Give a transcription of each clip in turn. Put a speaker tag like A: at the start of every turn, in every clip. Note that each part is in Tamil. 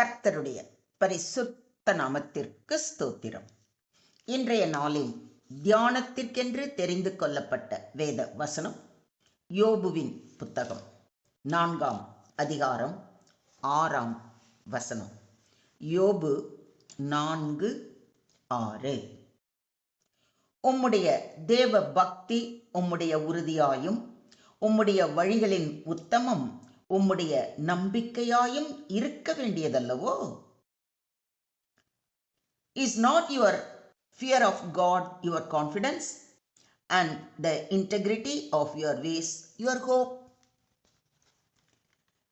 A: கர்த்தருடைய பரிசுத்த நாமத்திற்கு ஸ்தோத்திரம். இன்றைய நாளில் தியானத்திற்கென்று தெரிந்து கொள்ளப்பட்ட வேத வசனம் யோபுவின் புத்தகம் நான்காம் அதிகாரம் ஆறாம் வசனம். யோபு நான்கு ஆறு. உம்முடைய தேவ பக்தி உம்முடைய உறுதியாயும் உம்முடைய வழிகளின் உத்தமம் உம்முடைய நம்பிக்கையாயும் இருக்க வேண்டியதல்லவோ? Is not your fear of God your confidence and the integrity of your ways your hope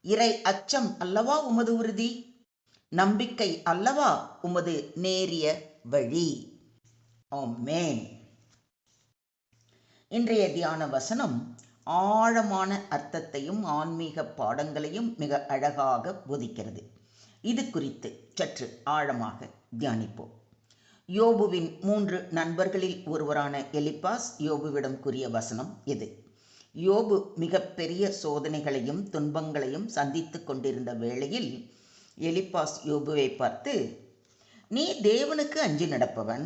A: இறை அச்சம் அல்லவா உமது உறுதி? நம்பிக்கை அல்லவா உமது நேரிய வழி? ஆமேன். இன்றைய தியான வசனம் ஆழமான அர்த்தத்தையும் ஆன்மீக பாடங்களையும் மிக அழகாக போதிக்கிறது. இது குறித்து சற்று ஆழமாக தியானிப்போம். யோபுவின் மூன்று நண்பர்களில் ஒருவரான எலிபாஸ் யோபுவிடம் கூறிய வசனம் இது யோபு மிகப்பெரிய சோதனைகளையும் துன்பங்களையும் சந்தித்து கொண்டிருந்த வேளையில் எலிபாஸ் யோபுவை பார்த்து நீ தேவனுக்கு அஞ்சி நடப்பவன்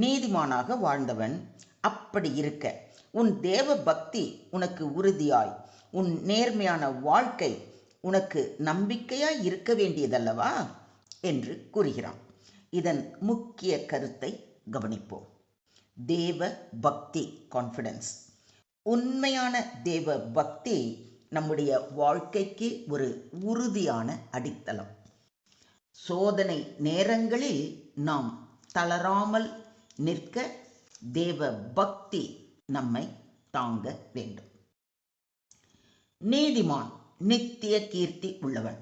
A: நீதிமானாக வாழ்ந்தவன் அப்படி இருக்க. உன் தேவ பக்தி உனக்கு உறுதியாய். உன் நேர்மையான வாழ்க்கை உனக்கு நம்பிக்கையாய் இருக்க வேண்டியதல்லவா? என்று கூறுகிறான். இதன் முக்கிய கருத்தை கவனிப்போம். தேவ பக்தி கான்ஃபிடன்ஸ் உண்மையான தேவ பக்தி நம்முடைய வாழ்க்கைக்கு ஒரு உறுதியான அடித்தளம். சோதனை நேரங்களில் நாம் தளராமல் நிற்க தேவ பக்தி நம்மை தாங்க வேண்டும். நீதிமான் நித்திய கீர்த்தி உள்ளவன்.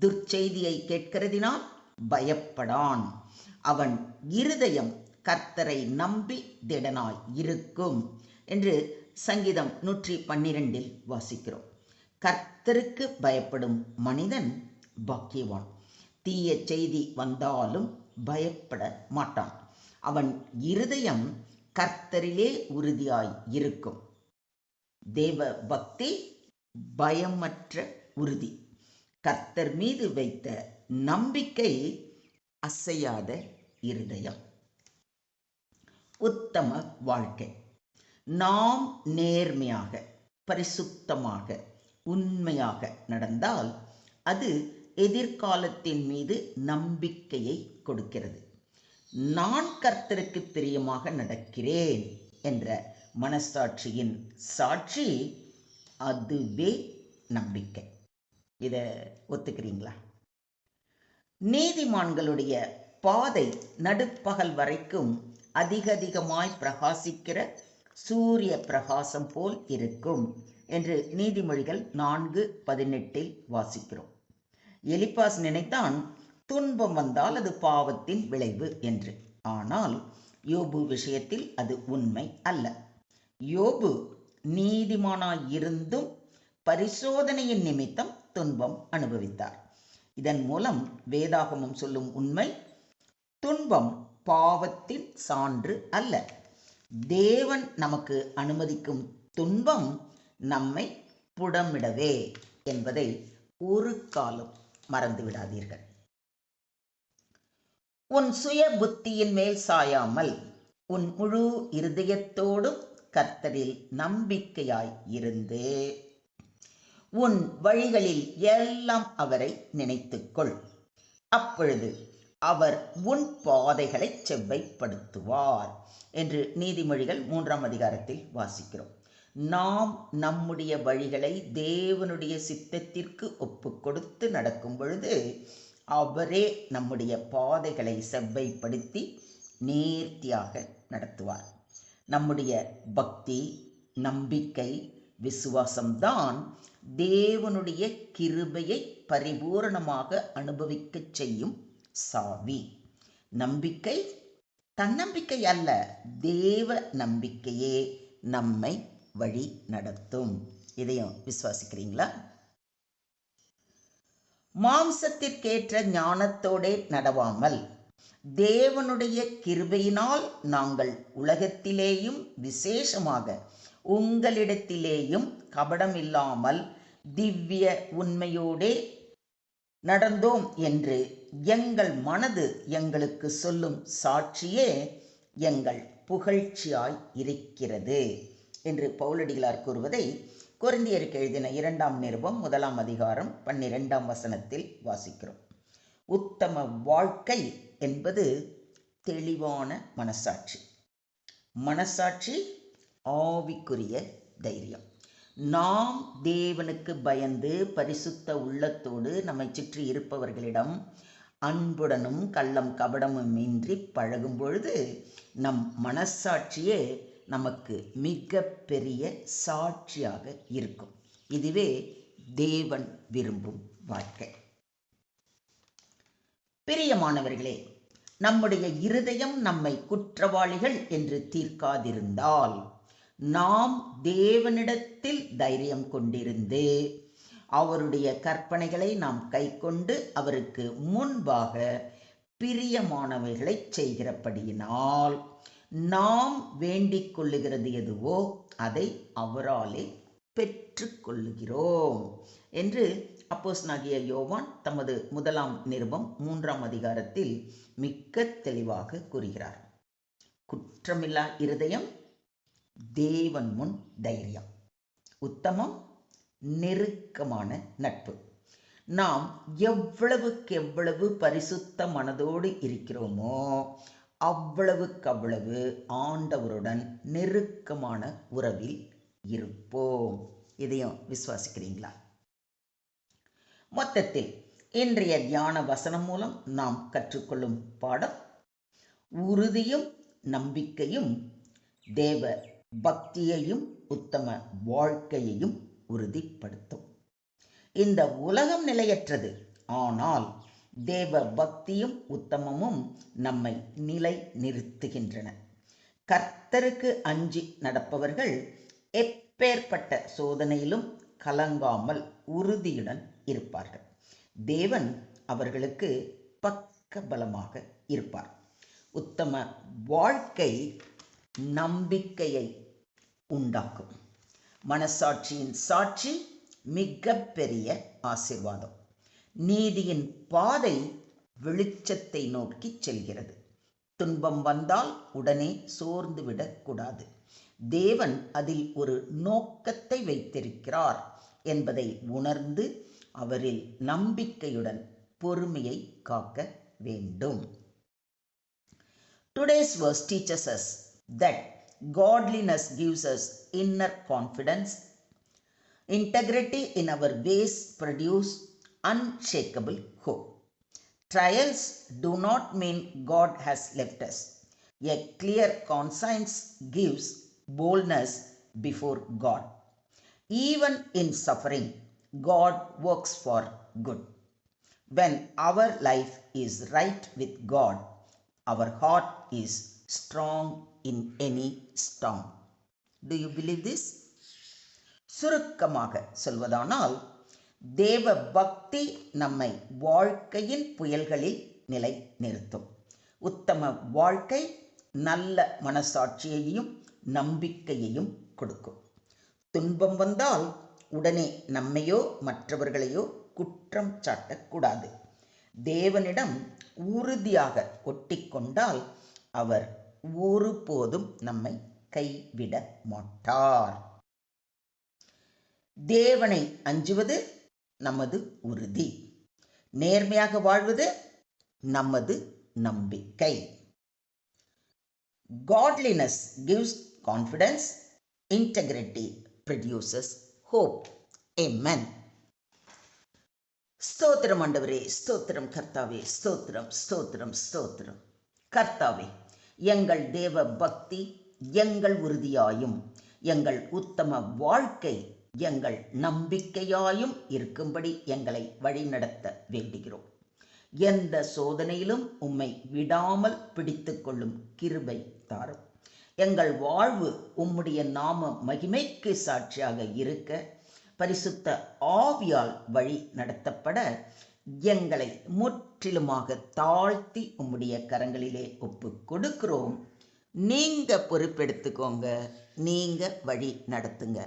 A: துர்ச்செய்தியை கேட்கிறதினால் பயப்படான். அவன் இருதயம் கர்த்தரை நம்பி திடனாய் இருக்கும் என்று சங்கீதம் நூற்றி பன்னிரெண்டில் வாசிக்கிறோம். கர்த்தருக்கு பயப்படும் மனிதன் பாக்கியவான். தீய செய்தி வந்தாலும் பயப்பட மாட்டான். அவன் இருதயம் கர்த்தரிலே உறுதியாய் இருக்கும். தேவ பக்தி பயமற்ற உறுதி. கர்த்தர் மீது வைத்த நம்பிக்கை அசையாத இருதயம். உத்தம வாழ்க்கை. நாம் நேர்மையாக பரிசுத்தமாக உண்மையாக நடந்தால் அது எதிர்காலத்தின் மீது நம்பிக்கையை கொடுக்கிறது. நான் கர்த்தருக்கு பிரியமாக நடக்கிறேன் என்ற மனசாட்சியின் சாட்சி அதுவே நம்பிக்கை. இதை ஒத்துக்கிறீங்களா? நீதிமான்களுடைய பாதை நடுப்பகல் வரைக்கும் அதிக அதிகமாய் பிரகாசிக்கிற சூரிய பிரகாசம் போல் இருக்கும் என்று நீதிமொழிகள் நான்கு பதினெட்டில் வாசிக்கிறோம். எலிப்பாஸ் நினைத்தான் துன்பம் வந்தால் அது பாவத்தின் விளைவு என்று. ஆனால் யோபு விஷயத்தில் அது உண்மை அல்ல. யோபு நீதிமானாயிருந்தும் பரிசோதனையின் நிமித்தம் துன்பம் அனுபவித்தார். இதன் மூலம் வேதாகமம் சொல்லும் உண்மை துன்பம் பாவத்தின் சான்று அல்ல. தேவன் நமக்கு அனுமதிக்கும் துன்பம் நம்மை புடமிடவே என்பதை ஒரு காலம் மறந்துவிடாதீர்கள். உன் சுய புத்தியின் மேல் சாயாமல் உன் முழு இருதயத்தோடும் கர்த்தரில் நம்பிக்கையாய் இருந்து உன் வழிகளில் எல்லாம் அவரை நினைத்துக்கொள். அப்பொழுது அவர் உன் பாதைகளை செவ்வைப்படுத்துவார் என்று நீதிமொழிகள் மூன்றாம் அதிகாரத்தில் வாசிக்கிறோம். நாம் நம்முடைய வழிகளை தேவனுடைய சித்தத்திற்கு ஒப்பு கொடுத்து நடக்கும் பொழுது அவரே நம்முடைய பாதைகளை செவ்வைப்படுத்தி நேர்த்தியாக நடத்துவார். நம்முடைய பக்தி நம்பிக்கை விசுவாசம்தான் தேவனுடைய கிருபையை பரிபூரணமாக அனுபவிக்கச் செய்யும் சாவி. நம்பிக்கை தன்னம்பிக்கை அல்ல தேவ நம்பிக்கையே நம்மை வழி நடத்தும். இதையும் விசுவாசிக்கிறீங்களா? மாம்சத்திற்கேற்ற ஞானத்தோடே நடவாமல் தேவனுடைய கிருபையினால் நாங்கள் உலகத்திலேயும் விசேஷமாக உங்களிடத்திலேயும் கபடமில்லாமல் திவ்ய உண்மையோடே நடந்தோம் என்று எங்கள் மனது எங்களுக்கு சொல்லும் சாட்சியே எங்கள் புகழ்ச்சியாய் இருக்கிறது என்று பவுலடிகளார் கூறுவதை குருந்தியருக்கு எழுதின இரண்டாம் நிருபம் முதலாம் அதிகாரம் பன்னிரெண்டாம் வசனத்தில் வாசிக்கிறோம். உத்தம வாழ்க்கை என்பது தெளிவான மனசாட்சி. மனசாட்சி ஆவிக்குரிய தைரியம். நாம் தேவனுக்கு பயந்து பரிசுத்த உள்ளத்தோடு நம்மை சுற்றி இருப்பவர்களிடம் அன்புடனும் கள்ளம் கபடமும் இன்றி பழகும் பொழுது நம் மனசாட்சியே நமக்கு மிக பெரிய சாட்சியாக இருக்கும். இதுவே தேவன் விரும்பும் வாழ்க்கை. பிரியமானவர்களே நம்முடைய இருதயம் நம்மை குற்றவாளிகள் என்று தீர்க்காதிருந்தால் நாம் தேவனிடத்தில் தைரியம் கொண்டிருந்து அவருடைய கற்பனைகளை நாம் கைக்கொண்டு அவருக்கு முன்பாக பிரியமானவைகளை செய்கிறபடியினால் நாம் வேண்டிக் கொள்ளுகிறது எதுவோ அதை அவராலே பெற்றுக்கொள்ளுகிறோம் என்று அப்போஸ் நாகிய யோவான் தமது முதலாம் நிருபம் மூன்றாம் அதிகாரத்தில் மிக்க தெளிவாக கூறுகிறார். குற்றமில்லா இருதயம் தேவன் முன் தைரியம். உத்தமம் நெருக்கமான நட்பு. நாம் எவ்வளவுக்கு எவ்வளவு பரிசுத்த மனதோடு இருக்கிறோமோ அவ்வளவுக்கு அவ்வளவு ஆண்டவருடன் நெருக்கமான உறவில் இருப்போம். இதையும் விசுவாசிக்கிறீங்களா? மொத்தத்தில் இன்றைய தியான வசனம் மூலம் நாம் கற்றுக்கொள்ளும் பாடம் உறுதியும் நம்பிக்கையும் தேவ பக்தியையும் உத்தம வாழ்க்கையையும் உறுதிப்படுத்தும். இந்த உலகம் நிலையற்றது. ஆனால் தேவ பக்தியும் உத்தமமும் நம்மை நிலை நிறுத்துகின்றன கர்த்தருக்கு அஞ்சி நடப்பவர்கள் எப்பேற்பட்ட சோதனையிலும் கலங்காமல் உறுதியுடன் இருப்பார்கள். தேவன் அவர்களுக்கு பக்க பலமாக இருப்பார். உத்தம வாழ்க்கை நம்பிக்கையை உண்டாக்கும். மனசாட்சியின் சாட்சி மிகப்பெரிய ஆசிர்வாதம். நீதியின் பாதை வெளிச்சத்தை நோக்கி செல்கிறது. துன்பம் வந்தால் உடனே சோர்ந்து விடக்கூடாது தேவன் அதில் ஒரு நோக்கத்தை வைத்திருக்கிறார் என்பதை உணர்ந்து அவரில் நம்பிக்கையுடன் பொறுமையை காக்க வேண்டும். Today's verse teachers us that godliness gives us inner confidence integrity in our ways produce unshakable hope. Trials do not mean God has left us. A clear conscience gives boldness before God. Even in suffering, God works for good. When our life is right with God, our heart is strong in any storm. Do you believe this? சுருக்கமாக சொல்வதானால் தேவ பக்தி நம்மை வாழ்க்கையின் புயல்களில் நிலை நிறுத்தும் உத்தம வாழ்க்கை நல்ல மனசாட்சியையும் நம்பிக்கையையும் கொடுக்கும். துன்பம் வந்தால் உடனே நம்மையோ மற்றவர்களையோ குற்றம் சாட்டக்கூடாது. தேவனிடம் உறுதியாக ஒட்டிக்கொண்டால் அவர் ஒருபோதும் நம்மை கைவிட மாட்டார் தேவனை அஞ்சுவது நமது உறுதி. நேர்மையாக வாழ்வது நமது நம்பிக்கை. Godliness confidence integrity produces hope hope. Amen. ஸ்தோத்திரம் ஆண்டவரே ஸ்தோத்திரம் கர்த்தாவே ஸ்தோத்திரம் ஸ்தோத்திரம் ஸ்தோத்திரம். கர்த்தாவே எங்கள் தேவ பக்தி எங்கள் உறுதியாயும் எங்கள் உத்தம வாழ்க்கை எங்கள் நம்பிக்கையாயும் இருக்கும்படி எங்களை வழிநடத்த வேண்டுகிறோம். எந்த சோதனையிலும் உம்மை விடாமல் பிடித்து கொள்ளும் கிருபை தாரும். எங்கள் வாழ்வு உம்முடைய நாம மகிமைக்கு சாட்சியாக இருக்க பரிசுத்த ஆவியால் வழி நடத்தப்பட எங்களை முற்றிலுமாக தாழ்த்தி உம்முடைய கரங்களிலே ஒப்பு கொடுக்கிறோம். நீங்க பொறுப்பெடுத்துக்கோங்க. நீங்க வழி நடத்துங்க.